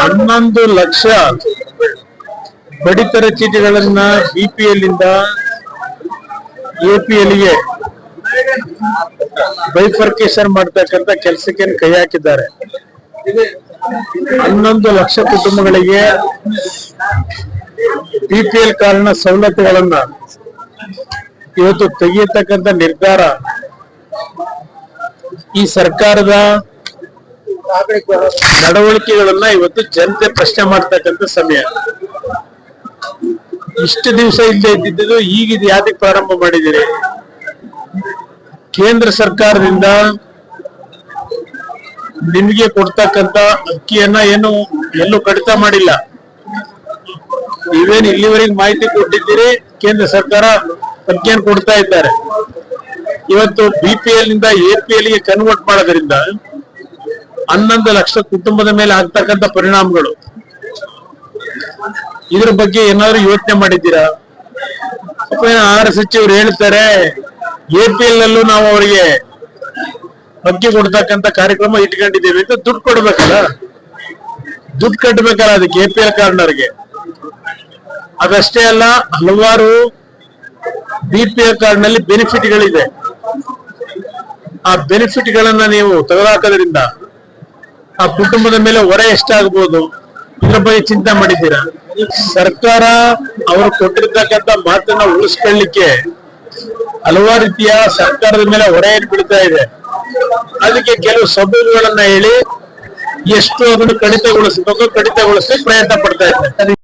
ಹನ್ನೊಂದು ಲಕ್ಷ ಪಡಿತರ ಚೀಟಿಗಳನ್ನ ಬಿಪಿಎಲ್ ಇಂದ ಎಪಿಎಲ್ಗೆ ಬೈಫರ್ಕೇಶನ್ ಮಾಡ್ತಕ್ಕಂತ ಕೆಲಸಕ್ಕೆ ಕೈ ಹಾಕಿದ್ದಾರೆ. ಹನ್ನೊಂದು ಲಕ್ಷ ಕುಟುಂಬಗಳಿಗೆ ಬಿಪಿಎಲ್ ಕಾರ್ಡ್ನ ಸವಲತ್ತುಗಳನ್ನ ಇವತ್ತು ತೆಗೆಯತಕ್ಕಂತ ನಿರ್ಧಾರ ಈ ಸರ್ಕಾರದ ನಡವಳಿಕೆಗಳನ್ನ ಇವತ್ತು ಜನತೆ ಪ್ರಶ್ನೆ ಮಾಡ್ತಕ್ಕಂಥ ಸಮಯ. ಇಷ್ಟು ದಿವಸ ಇಲ್ಲದೆ ಇದ್ದಿದ್ದು ಈಗ ಇದು ಯಾವ್ದಕ್ಕೆ ಪ್ರಾರಂಭ ಮಾಡಿದಿರಿ? ಕೇಂದ್ರ ಸರ್ಕಾರದಿಂದ ನಿಮಗೆ ಕೊಡ್ತಕ್ಕಂತ ಅಕ್ಕಿಯನ್ನ ಏನು ಎಲ್ಲೂ ಕಡಿತ ಮಾಡಿಲ್ಲ. ನೀವೇನು ಇಲ್ಲಿವರೆಗೆ ಮಾಹಿತಿ ಕೊಟ್ಟಿದ್ದೀರಿ? ಕೇಂದ್ರ ಸರ್ಕಾರ ಅಕ್ಕಿಯನ್ನು ಕೊಡ್ತಾ ಇದ್ದಾರೆ. ಇವತ್ತು ಬಿಪಿಎಲ್ನಿಂದ ಎಪಿಎಲ್ಗೆ ಕನ್ವರ್ಟ್ ಮಾಡೋದ್ರಿಂದ ಹನ್ನೊಂದು ಲಕ್ಷ ಕುಟುಂಬದ ಮೇಲೆ ಆಗ್ತಕ್ಕಂಥ ಪರಿಣಾಮಗಳು. ಇದ್ರ ಬಗ್ಗೆ ಏನಾದ್ರು ಯೋಚನೆ ಮಾಡಿದ್ದೀರಾ? ಆಹಾರ ಸಚಿವರು ಹೇಳ್ತಾರೆ ಎಪಿಎಲ್ ನಲ್ಲೂ ನಾವು ಅವರಿಗೆ ಅಕ್ಕಿ ಕೊಡ್ತಕ್ಕಂಥ ಕಾರ್ಯಕ್ರಮ ಇಟ್ಕೊಂಡಿದ್ದೇವೆ ಅಂತ ದುಡ್ಡು ಕೊಡ್ಬೇಕಲ್ಲ? ದುಡ್ಡು ಕಟ್ಟಬೇಕಲ್ಲ ಅದಕ್ಕೆ ಎ ಪಿ ಎಲ್ ಕಾರ್ಡ್ನವ್ರಿಗೆ ಅದಷ್ಟೇ ಅಲ್ಲ, ಹಲವಾರು ಬಿ ಪಿ ಎಲ್ ಕಾರ್ಡ್ನಲ್ಲಿ ಬೆನಿಫಿಟ್ಗಳಿದೆ ಆ ಬೆನಿಫಿಟ್ ಗಳನ್ನ ನೀವು ತೆಗೆದುಹಾಕೋದ್ರಿಂದ ಆ ಕುಟುಂಬದ ಮೇಲೆ ಹೊರೆ ಎಷ್ಟಾಗಬಹುದು ಇದ್ರ ಬಗ್ಗೆ ಚಿಂತೆ ಮಾಡಿದ್ದೀರಾ? ಸರ್ಕಾರ ಅವರು ಕೊಟ್ಟಿರ್ತಕ್ಕಂಥ ಮಾತನ್ನ ಉಳಿಸ್ಕೊಳ್ಳಿಕ್ಕೆ ಹಲವಾರು ರೀತಿಯ ಸರ್ಕಾರದ ಮೇಲೆ ಹೊರೆ ಬಿಡ್ತಾ ಇದೆ. ಅದಕ್ಕೆ ಕೆಲವು ಸಬೂಬುಗಳನ್ನ ಹೇಳಿ ಎಷ್ಟು ಅದನ್ನು ಕಡಿತಗೊಳಿಸಬೇಕು ಕಡಿತಗೊಳಿಸಲಿಕ್ಕೆ ಪ್ರಯತ್ನ ಪಡ್ತಾ ಇದ್ದಾರೆ.